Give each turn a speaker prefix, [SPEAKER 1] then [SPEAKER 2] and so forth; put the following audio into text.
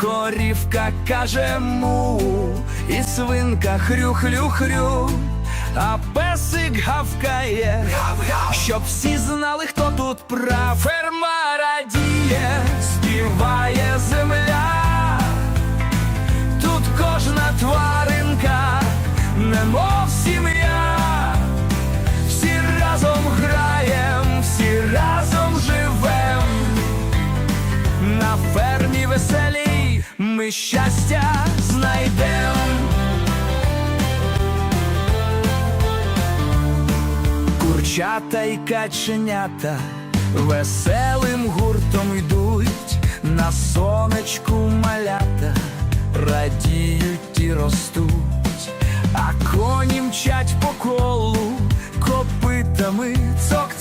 [SPEAKER 1] корівка каже му, і свинка хрю-хрю-хрю, а песик гавкає, щоб всі знали, хто тут прав. Ферма радіє, співає земля. Тут кожна тваринка, немов сім'я, всі разом граєм, всі разом живем. На фермі веселій ми щастя знайдем. Курчата й каченята веселим гуртом йдуть, на сонечку малята радіють і ростуть, а коні мчать по колу копитами цок-цок.